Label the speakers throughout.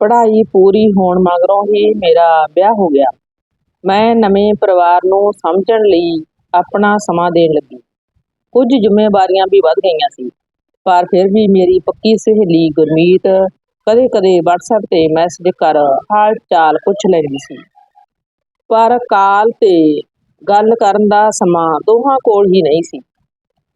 Speaker 1: ਪੜ੍ਹਾਈ ਪੂਰੀ ਹੋਣ ਮਗਰੋਂ ਹੀ ਮੇਰਾ ਵਿਆਹ ਹੋ ਗਿਆ। ਮੈਂ ਨਵੇਂ ਪਰਿਵਾਰ ਨੂੰ ਸਮਝਣ ਲਈ ਆਪਣਾ ਸਮਾਂ ਦੇਣ ਲੱਗੀ। ਕੁਝ ਜ਼ਿੰਮੇਵਾਰੀਆਂ ਵੀ ਵੱਧ ਗਈਆਂ ਸੀ, ਪਰ ਫਿਰ ਵੀ ਮੇਰੀ ਪੱਕੀ ਸਹੇਲੀ ਗੁਰਮੀਤ ਕਦੇ-ਕਦੇ WhatsApp ਤੇ ਮੈਸੇਜ ਕਰ ਹਾਲ ਚਾਲ ਪੁੱਛ ਲੈਂਦੀ ਸੀ। ਪਰ ਕਾਲ ਤੇ ਗੱਲ ਕਰਨ ਦਾ ਸਮਾਂ ਦੋਹਾਂ ਕੋਲ ਹੀ ਨਹੀਂ ਸੀ।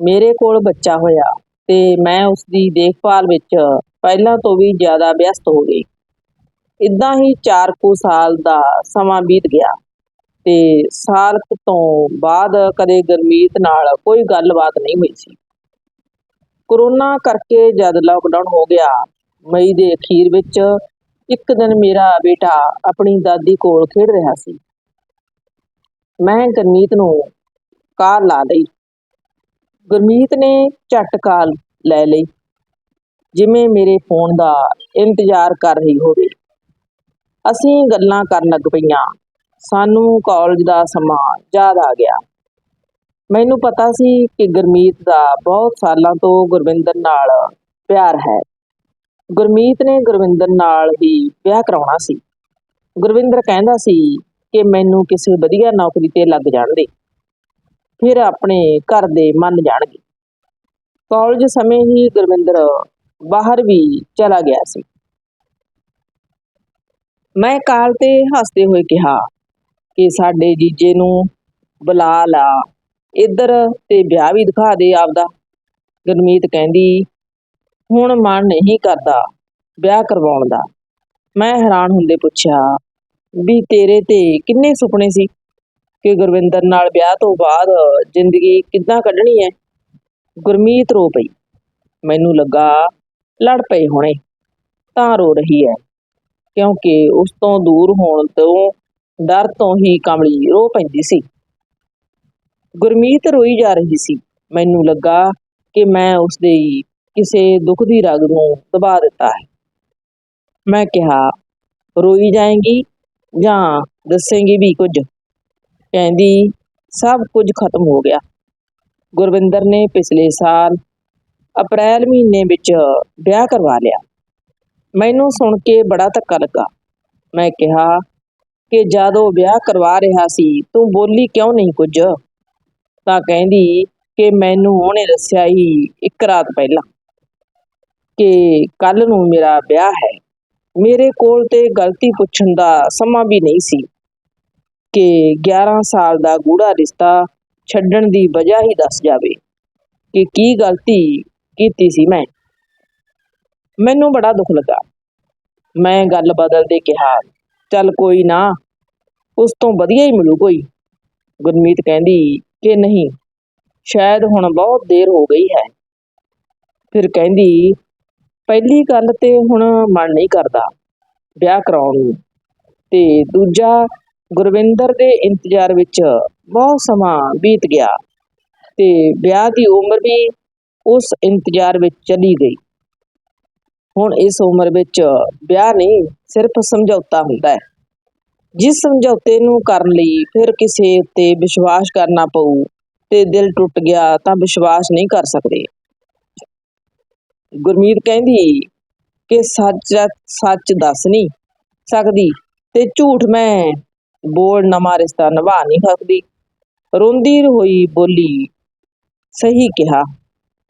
Speaker 1: ਮੇਰੇ ਕੋਲ ਬੱਚਾ ਹੋਇਆ ਤੇ ਮੈਂ ਉਸ ਦੀ ਦੇਖਭਾਲ ਵਿੱਚ ਪਹਿਲਾਂ ਤੋਂ ਵੀ ਜ਼ਿਆਦਾ ਵਿਅਸਤ ਹੋ ਗਈ। ਇਦਾਂ ਹੀ 4 ਕੁ ਸਾਲ ਦਾ ਸਮਾਂ ਬੀਤ ਗਿਆ ਤੇ ਸਾਲ ਤੋਂ ਬਾਅਦ ਕਦੇ ਗੁਰਮੀਤ ਨਾਲ ਕੋਈ ਗੱਲਬਾਤ ਨਹੀਂ ਹੋਈ ਸੀ। ਕਰੋਨਾ ਕਰਕੇ ਜਦ ਲਾਕਡਾਊਨ ਹੋ ਗਿਆ, ਮਈ ਦੇ ਅਖੀਰ ਵਿੱਚ ਇੱਕ ਦਿਨ ਮੇਰਾ ਬੇਟਾ ਆਪਣੀ ਦਾਦੀ ਕੋਲ ਖੇਡ ਰਿਹਾ ਸੀ। ਮੈਂ ਗੁਰਮੀਤ ਨੂੰ ਕਾਰ ਲਾ ਲਈ। ਗੁਰਮੀਤ ਨੇ ਝਟ ਕਾਲ ਲੈ ਲਈ, ਜਿਵੇਂ ਮੇਰੇ ਫੋਨ ਦਾ ਇੰਤਜ਼ਾਰ ਕਰ ਰਹੀ ਹੋਵੇ। ਅਸੀਂ ਗੱਲਾਂ ਕਰਨ ਲੱਗ ਪਈਆਂ। ਸਾਨੂੰ ਕਾਲਜ ਦਾ ਸਮਾਂ ਯਾਦ ਆ ਗਿਆ। ਮੈਨੂੰ ਪਤਾ ਸੀ ਕਿ ਗੁਰਮੀਤ ਦਾ ਬਹੁਤ ਸਾਲਾਂ ਤੋਂ ਗੁਰਵਿੰਦਰ ਨਾਲ ਪਿਆਰ ਹੈ। ਗੁਰਮੀਤ ਨੇ ਗੁਰਵਿੰਦਰ ਨਾਲ ਹੀ ਵਿਆਹ ਕਰਾਉਣਾ ਸੀ। ਗੁਰਵਿੰਦਰ ਕਹਿੰਦਾ ਸੀ ਕਿ ਮੈਨੂੰ ਕਿਸੇ ਵਧੀਆ ਨੌਕਰੀ ਤੇ ਲੱਗ ਜਾਣ ਦੇ। ਫਿਰ ਆਪਣੇ ਘਰ ਦੇ ਮੰਨ ਜਾਣਗੇ। ਕਾਲਜ ਸਮੇਂ ਹੀ ਗੁਰਵਿੰਦਰ ਬਾਹਰ ਵੀ ਚਲਾ ਗਿਆ ਸੀ। ਮੈਂ ਕਾਲ ਤੇ ਹੱਸਦੇ ਹੋਏ ਕਿਹਾ ਕਿ ਸਾਡੇ ਜੀਜੇ ਨੂੰ ਬੁਲਾ ਲਾ। ਇੱਧਰ ਤੇ ਵਿਆਹ ਵੀ ਦਿਖਾ ਦੇ ਆਪਦਾ। ਗੁਰਮੀਤ ਕਹਿੰਦੀ, ਹੁਣ ਮਨ ਨਹੀਂ ਕਰਦਾ ਵਿਆਹ ਕਰਵਾਉਣ ਦਾ। ਮੈਂ ਹੈਰਾਨ ਹੁੰਦੇ ਪੁੱਛਿਆ, ਵੀ ਤੇਰੇ ਤੇ ਕਿੰਨੇ ਸੁਪਨੇ ਸੀ ਕਿ ਗੁਰਵਿੰਦਰ ਨਾਲ ਵਿਆਹ ਤੋਂ ਬਾਅਦ ਜ਼ਿੰਦਗੀ ਕਿੱਦਾਂ ਕੱਢਣੀ ਹੈ ਗੁਰਮੀਤ ਰੋ ਪਈ। ਮੈਨੂੰ ਲੱਗਾ ਲੜ ਪਏ ਹੋਣੇ, ਤਾਂ ਰੋ ਰਹੀ ਹੈ ਕਿਉਂਕਿ ਉਸ ਤੋਂ ਦੂਰ ਹੋਣ ਤੋਂ ਡਰ ਤੋਂ ਹੀ ਕਮਲੀ ਰੋ ਪੈਂਦੀ ਸੀ। ਗੁਰਮੀਤ ਰੋਈ ਜਾ ਰਹੀ ਸੀ। ਮੈਨੂੰ ਲੱਗਾ ਕਿ ਮੈਂ ਉਸ ਦੇ ਕਿਸੇ ਦੁੱਖ ਦੀ ਰਗ ਨੂੰ ਦਬਾ ਦਿੱਤਾ ਹੈ। ਮੈਂ ਕਿਹਾ, ਰੋਈ ਜਾਏਗੀ? ਜਾਂ ਦੱਸੇਂਗੀ ਵੀ ਕੁਝ? ਕਹਿੰਦੀ, ਸਭ ਕੁਝ ਖਤਮ ਹੋ ਗਿਆ। ਗੁਰਵਿੰਦਰ ਨੇ ਪਿਛਲੇ ਸਾਲ ਅਪ੍ਰੈਲ ਮਹੀਨੇ ਵਿੱਚ ਵਿਆਹ ਕਰਵਾ ਲਿਆ। ਮੈਨੂੰ ਸੁਣ ਕੇ ਬੜਾ ਧੱਕਾ ਲੱਗਾ। ਮੈਂ ਕਿਹਾ, ਕਿ ਜਦੋਂ ਵਿਆਹ ਕਰਵਾ ਰਿਹਾ ਸੀ, ਤੂੰ ਬੋਲੀ ਕਿਉਂ ਨਹੀਂ ਕੁਝ? ਤਾਂ ਕਹਿੰਦੀ ਕਿ ਮੈਨੂੰ ਉਹਨੇ ਦੱਸਿਆ ਹੀ ਇੱਕ ਰਾਤ ਪਹਿਲਾਂ ਕਿ ਕੱਲ ਨੂੰ ਮੇਰਾ ਵਿਆਹ ਹੈ। ਮੇਰੇ ਕੋਲ ਤੇ ਗਲਤੀ ਪੁੱਛਣ ਦਾ ਸਮਾਂ ਵੀ ਨਹੀਂ ਸੀ ਕਿ 11 ਸਾਲ ਦਾ ਗੂੜਾ ਰਿਸ਼ਤਾ ਛੱਡਣ ਦੀ ਵਜ੍ਹਾ ਹੀ ਦੱਸ ਜਾਵੇ ਕਿ ਕੀ ਗਲਤੀ ਕੀਤੀ ਸੀ ਮੈਂ। ਮੈਨੂੰ ਬੜਾ ਦੁੱਖ ਲੱਗਾ। ਮੈਂ ਗੱਲ ਬਦਲਦੇ ਕਿਹਾ, ਚੱਲ ਕੋਈ ਨਾ, ਉਸ ਤੋਂ ਵਧੀਆ ਹੀ ਮਿਲੂ ਕੋਈ। ਗੁਰਮੀਤ ਕਹਿੰਦੀ ਕਿ ਨਹੀਂ, ਸ਼ਾਇਦ ਹੁਣ ਬਹੁਤ ਦੇਰ ਹੋ ਗਈ ਹੈ। ਫਿਰ ਕਹਿੰਦੀ, ਪਹਿਲੀ ਗੱਲ ਤੇ ਹੁਣ ਮਨ ਨਹੀਂ ਕਰਦਾ ਵਿਆਹ ਕਰਾਉਣ ਨੂੰ। ਤੇ ਦੂਜਾ, ਗੁਰਵਿੰਦਰ ਦੇ ਇੰਤਜ਼ਾਰ ਵਿੱਚ ਬਹੁਤ ਸਮਾਂ ਬੀਤ ਗਿਆ ਤੇ ਵਿਆਹ ਦੀ ਉਮਰ ਵੀ ਉਸ ਇੰਤਜ਼ਾਰ ਵਿੱਚ ਚਲੀ ਗਈ। ਹੁਣ ਇਸ ਉਮਰ ਵਿੱਚ ਵਿਆਹ ਨਹੀਂ, ਸਿਰਫ ਸਮਝੌਤਾ ਹੁੰਦਾ ਹੈ। ਜਿਸ ਸਮਝੌਤੇ ਨੂੰ ਕਰਨ ਲਈ ਫਿਰ ਕਿਸੇ ਉੱਤੇ ਵਿਸ਼ਵਾਸ ਕਰਨਾ ਪਊ ਤੇ ਦਿਲ ਟੁੱਟ ਗਿਆ ਤਾਂ ਵਿਸ਼ਵਾਸ ਨਹੀਂ ਕਰ ਸਕਦੇ। ਗੁਰਮੀਤ ਕਹਿੰਦੀ, ਕਿ ਸੱਚ ਸੱਚ ਦੱਸ ਨਹੀਂ ਸਕਦੀ ਤੇ ਝੂਠ ਮੈਂ ਬੋਲ ਨਵਾਂ ਰਿਸ਼ਤਾ ਨਿਭਾ ਨਹੀਂ ਸਕਦੀ। ਰੋਂਦੀ ਹੋਈ ਬੋਲੀ, ਸਹੀ ਕਿਹਾ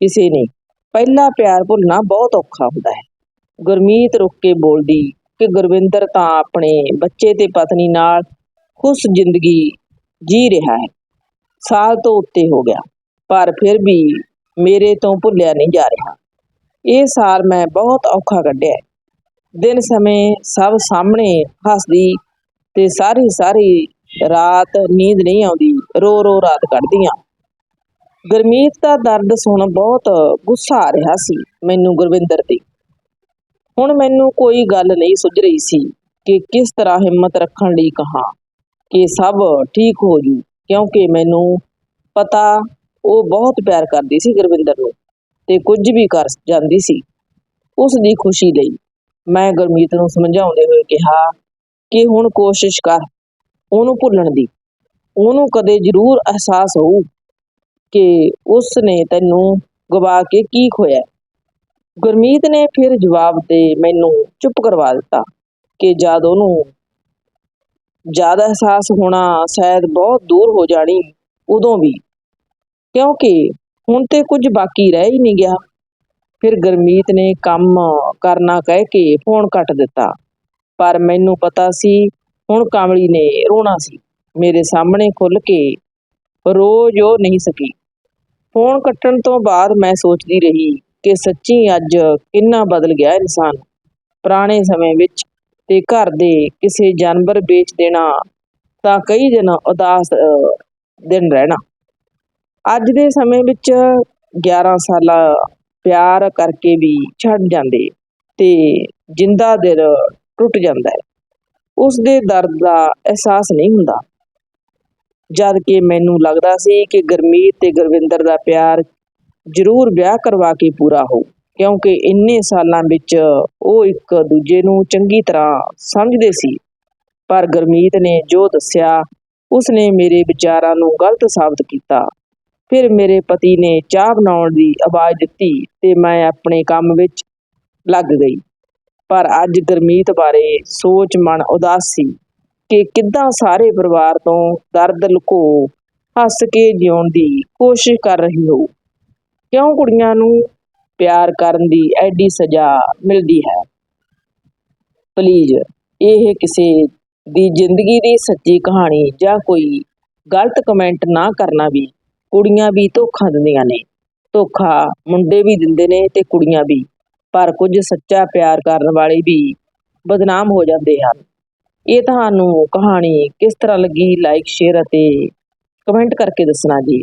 Speaker 1: ਕਿਸੇ ਨੇ। ਪਹਿਲਾ ਪਿਆਰ ਭੁੱਲਣਾ ਬਹੁਤ ਔਖਾ ਹੁੰਦਾ ਹੈ। ਗੁਰਮੀਤ ਰੁਕ ਕੇ ਬੋਲਦੀ ਕਿ ਗੁਰਵਿੰਦਰ ਤਾਂ ਆਪਣੇ ਬੱਚੇ ਤੇ ਪਤਨੀ ਨਾਲ ਖੁਸ਼ ਜ਼ਿੰਦਗੀ ਜੀ ਰਿਹਾ ਹੈ। ਸਾਲ ਤੋਂ ਉੱਤੇ ਹੋ ਗਿਆ, ਪਰ ਫਿਰ ਵੀ ਮੇਰੇ ਤੋਂ ਭੁੱਲਿਆ ਨਹੀਂ ਜਾ ਰਿਹਾ। ਇਹ ਸਾਲ ਮੈਂ ਬਹੁਤ ਔਖਾ ਕੱਢਿਆ ਦਿਨ ਸਮੇਂ ਸਭ ਸਾਹਮਣੇ ਹੱਸਦੀ ਤੇ ਸਾਰੀ ਸਾਰੀ ਰਾਤ ਨੀਂਦ ਨਹੀਂ ਆਉਂਦੀ, ਰੋ ਰੋ ਰਾਤ ਕੱਢਦੀਆਂ। ਗੁਰਮੀਤ ਦਾ ਦਰਦ ਸੁਣ ਬਹੁਤ ਗੁੱਸਾ ਆ ਰਿਹਾ ਸੀ ਮੈਨੂੰ ਗੁਰਵਿੰਦਰ ਤੇ। ਹੁਣ ਮੈਨੂੰ ਕੋਈ ਗੱਲ ਨਹੀਂ ਸੁੱਝ ਰਹੀ ਸੀ ਕਿ ਕਿਸ ਤਰ੍ਹਾਂ ਹਿੰਮਤ ਰੱਖਣ ਲਈ ਕਹਾਂ ਕਿ ਸਭ ਠੀਕ ਹੋ ਜੂ, ਕਿਉਂਕਿ ਮੈਨੂੰ ਪਤਾ ਉਹ ਬਹੁਤ ਪਿਆਰ ਕਰਦੀ ਸੀ ਗੁਰਵਿੰਦਰ ਨੂੰ ਤੇ ਕੁਝ ਵੀ ਕਰ ਜਾਂਦੀ ਸੀ। ਉਸ ਦੀ ਖੁਸ਼ੀ ਲਈ ਮੈਂ ਗੁਰਮੀਤ ਨੂੰ ਸਮਝਾਉਂਦੇ ਹੋਏ ਕਿਹਾ ਕਿ ਹੁਣ ਕੋਸ਼ਿਸ਼ ਕਰ ਉਹਨੂੰ ਭੁੱਲਣ ਦੀ। ਉਹਨੂੰ ਕਦੇ ਜ਼ਰੂਰ ਅਹਿਸਾਸ ਹੋਊ ਕਿ ਉਸ ਨੇ ਤੈਨੂੰ ਗਵਾ ਕੇ ਕੀ ਖੋਇਆ। ਗੁਰਮੀਤ ਨੇ ਫਿਰ ਜਵਾਬ ਦੇ ਮੈਨੂੰ ਚੁੱਪ ਕਰਵਾ ਦਿੱਤਾ ਕਿ ਜਦ ਉਹਨੂੰ ਜ਼ਿਆਦਾ ਅਹਿਸਾਸ ਹੋਣਾ ਸ਼ਾਇਦ ਬਹੁਤ ਦੂਰ ਹੋ ਜਾਣੀ ਉਦੋਂ ਵੀ, ਕਿਉਂਕਿ ਹੁਣ ਤੇ ਕੁਝ ਬਾਕੀ ਰਹਿ ਹੀ ਨਹੀਂ ਗਿਆ। ਫਿਰ ਗੁਰਮੀਤ ਨੇ ਕੰਮ ਕਰਨਾ ਕਹਿ ਕੇ ਫੋਨ ਕੱਟ ਦਿੱਤਾ, ਪਰ ਮੈਨੂੰ ਪਤਾ ਸੀ ਹੁਣ ਕਮਲੀ ਨੇ ਰੋਣਾ ਸੀ। ਮੇਰੇ ਸਾਹਮਣੇ ਖੁੱਲ ਕੇ ਰੋ ਜੋ ਨਹੀਂ ਸਕੀ। ਫੋਨ ਕੱਟਣ ਤੋਂ ਬਾਅਦ ਮੈਂ ਸੋਚਦੀ ਰਹੀ ਕਿ ਸੱਚੀ ਅੱਜ ਕਿੰਨਾ ਬਦਲ ਗਿਆ ਇਨਸਾਨ। ਪੁਰਾਣੇ ਸਮੇਂ ਵਿੱਚ ਤੇ ਘਰ ਦੇ ਕਿਸੇ ਜਾਨਵਰ ਵੇਚ ਦੇਣਾ ਤਾਂ ਕਈ ਦਿਨ ਉਦਾਸ ਦਿਨ ਰਹਿਣਾ। ਅੱਜ ਦੇ ਸਮੇਂ ਵਿੱਚ 11 ਸਾਲਾ ਪਿਆਰ ਕਰਕੇ ਵੀ ਛੱਡ ਜਾਂਦੇ ਤੇ ਜਿੰਦਾ ਦਿਲ ਟੁੱਟ ਜਾਂਦਾ ਹੈ। ਉਸ ਦੇ ਦਰਦ ਦਾ ਅਹਿਸਾਸ ਨਹੀਂ ਹੁੰਦਾ। ਜਦ ਕਿ ਮੈਨੂੰ ਲੱਗਦਾ ਸੀ ਕਿ ਗੁਰਮੀਤ ਤੇ ਗੁਰਵਿੰਦਰ ਦਾ ਪਿਆਰ ਜ਼ਰੂਰ ਵਿਆਹ ਕਰਵਾ ਕੇ ਪੂਰਾ ਹੋ, ਕਿਉਂਕਿ ਇੰਨੇ ਸਾਲਾਂ ਵਿੱਚ ਉਹ ਇੱਕ ਦੂਜੇ ਨੂੰ ਚੰਗੀ ਤਰ੍ਹਾਂ ਸਮਝਦੇ ਸੀ। ਪਰ ਗੁਰਮੀਤ ਨੇ ਜੋ ਦੱਸਿਆ ਉਸ ਨੇ ਮੇਰੇ ਵਿਚਾਰਾਂ ਨੂੰ ਗਲਤ ਸਾਬਤ ਕੀਤਾ। ਫਿਰ ਮੇਰੇ ਪਤੀ ਨੇ ਚਾਹ ਬਣਾਉਣ ਦੀ ਆਵਾਜ਼ ਦਿੱਤੀ ਤੇ ਮੈਂ ਆਪਣੇ ਕੰਮ ਵਿੱਚ ਲੱਗ ਗਈ। ਪਰ ਅੱਜ ਗੁਰਮੀਤ ਬਾਰੇ ਸੋਚ ਮਨ ਉਦਾਸ ਸੀ ਕਿ ਕਿੱਦਾਂ ਸਾਰੇ ਪਰਿਵਾਰ ਤੋਂ ਦਰਦ ਲੁਕੋ ਹੱਸ ਕੇ ਜਿਉਣ ਦੀ ਕੋਸ਼ਿਸ਼ ਕਰ ਰਹੀ ਹੋ ਕਿਉਂ ਕੁੜੀਆਂ ਨੂੰ ਪਿਆਰ ਕਰਨ ਦੀ ਐਡੀ ਸਜ਼ਾ ਮਿਲਦੀ ਹੈ? ਪਲੀਜ਼ ਇਹ ਕਿਸੇ ਦੀ ਜ਼ਿੰਦਗੀ ਦੀ ਸੱਚੀ ਕਹਾਣੀ ਜਾਂ ਕੋਈ ਗਲਤ ਕਮੈਂਟ ਨਾ ਕਰਨਾ ਵੀ ਕੁੜੀਆਂ ਵੀ ਧੋਖਾ ਦਿੰਦੀਆਂ ਨੇ। ਧੋਖਾ ਮੁੰਡੇ ਵੀ ਦਿੰਦੇ ਨੇ ਤੇ ਕੁੜੀਆਂ ਵੀ, ਪਰ ਕੁਝ ਸੱਚਾ ਪਿਆਰ ਕਰਨ ਵਾਲੇ ਵੀ ਬਦਨਾਮ ਹੋ ਜਾਂਦੇ ਹਨ। ਇਹ ਤੁਹਾਨੂੰ ਕਹਾਣੀ ਕਿਸ ਤਰ੍ਹਾਂ ਲੱਗੀ? ਲਾਈਕ ਸ਼ੇਅਰ ਅਤੇ ਕਮੈਂਟ ਕਰਕੇ ਦੱਸਣਾ ਜੀ।